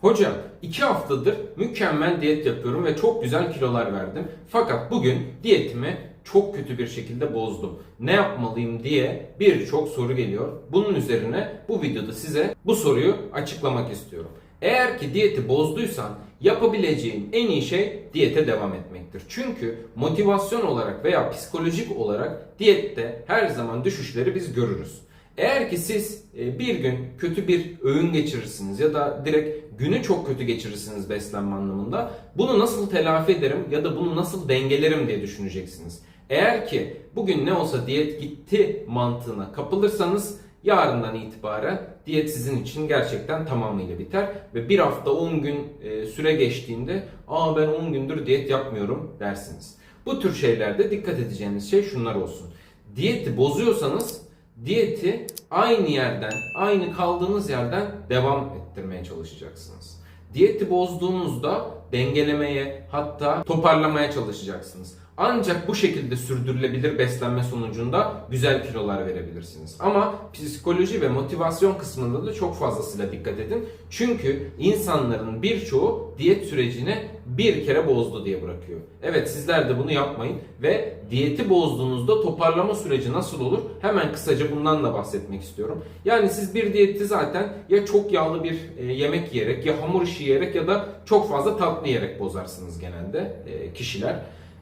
Hocam 2 haftadır mükemmel diyet yapıyorum ve çok güzel kilolar verdim. Fakat bugün diyetimi çok kötü bir şekilde bozdum. Ne yapmalıyım diye birçok soru geliyor. Bunun üzerine bu videoda size bu soruyu açıklamak istiyorum. Eğer ki diyeti bozduysan yapabileceğin en iyi şey diyete devam etmektir. Çünkü motivasyon olarak veya psikolojik olarak diyette her zaman düşüşleri biz görürüz. Eğer ki siz e, bir gün kötü bir öğün geçirirsiniz ya da direkt günü çok kötü geçirirsiniz beslenme anlamında bunu nasıl telafi ederim ya da bunu nasıl dengelerim diye düşüneceksiniz. Eğer ki bugün ne olsa diyet gitti mantığına kapılırsanız yarından itibaren diyet sizin için gerçekten tamamıyla biter ve bir hafta 10 gün e, süre geçtiğinde aa ben 10 gündür diyet yapmıyorum dersiniz. Bu tür şeylerde dikkat edeceğiniz şey şunlar olsun. Diyeti bozuyorsanız diyeti aynı yerden, aynı kaldığınız yerden devam ettirmeye çalışacaksınız. Diyeti bozduğunuzda dengelemeye hatta toparlamaya çalışacaksınız. Ancak bu şekilde sürdürülebilir beslenme sonucunda güzel kilolar verebilirsiniz. Ama psikoloji ve motivasyon kısmında da çok fazlasıyla dikkat edin. Çünkü insanların birçoğu diyet sürecini bir kere bozdu diye bırakıyor. Evet sizler de bunu yapmayın ve diyeti bozduğunuzda toparlama süreci nasıl olur? Hemen kısaca bundan da bahsetmek istiyorum. Yani siz bir diyeti zaten ya çok yağlı bir e, yemek yiyerek ya hamur işi yiyerek ya da çok fazla tatlı yiyerek bozarsınız genelde e, kişiler.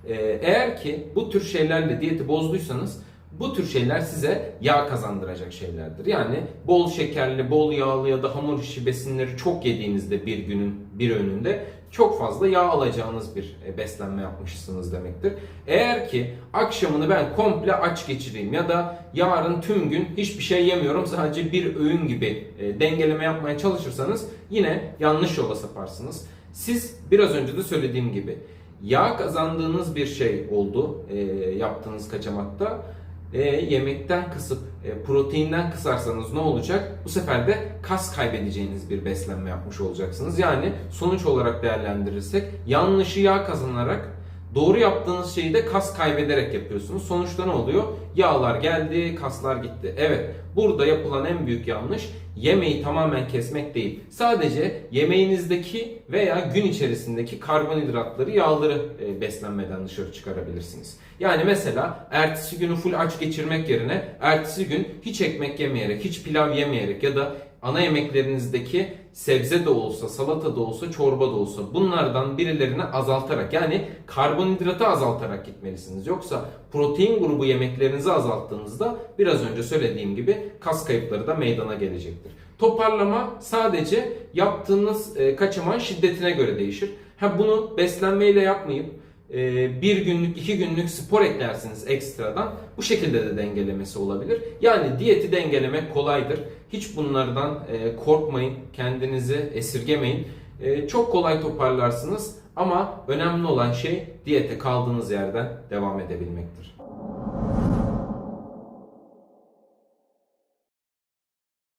E, eğer ki bu tür şeylerle diyeti bozduysanız bu tür şeyler size yağ kazandıracak şeylerdir. Yani bol şekerli, bol yağlı ya da hamur işi besinleri çok yediğinizde bir günün bir öğününde çok fazla yağ alacağınız bir e, beslenme yapmışsınız demektir. Eğer ki akşamını ben komple aç geçireyim ya da yarın tüm gün hiçbir şey yemiyorum sadece bir öğün gibi e, dengeleme yapmaya çalışırsanız yine yanlış yola saparsınız. Siz biraz önce de söylediğim gibi yağ kazandığınız bir şey oldu e, yaptığınız kaçamakta. E, yemekten kısıp e, proteinden kısarsanız ne olacak? Bu sefer de kas kaybedeceğiniz bir beslenme yapmış olacaksınız. Yani sonuç olarak değerlendirirsek yanlışı yağ kazanarak doğru yaptığınız şeyi de kas kaybederek yapıyorsunuz. Sonuçta ne oluyor? Yağlar geldi, kaslar gitti. Evet, burada yapılan en büyük yanlış yemeği tamamen kesmek değil. Sadece yemeğinizdeki veya gün içerisindeki karbonhidratları, yağları e, beslenmeden dışarı çıkarabilirsiniz. Yani mesela ertesi günü full aç geçirmek yerine ertesi gün hiç ekmek yemeyerek, hiç pilav yemeyerek ya da ana yemeklerinizdeki sebze de olsa, salata da olsa, çorba da olsa bunlardan birilerini azaltarak yani karbonhidratı azaltarak gitmelisiniz. Yoksa protein grubu yemeklerinizi azalttığınızda biraz önce söylediğim gibi kas kayıpları da meydana gelecektir. Toparlama sadece yaptığınız e, kaçamağın şiddetine göre değişir. Ha bunu beslenmeyle yapmayıp e, bir günlük, iki günlük spor eklersiniz ekstradan. Bu şekilde de dengelemesi olabilir. Yani diyeti dengelemek kolaydır. Hiç bunlardan e, korkmayın, kendinizi esirgemeyin. E, Çok kolay toparlarsınız ama önemli olan şey diyete kaldığınız yerden devam edebilmektir.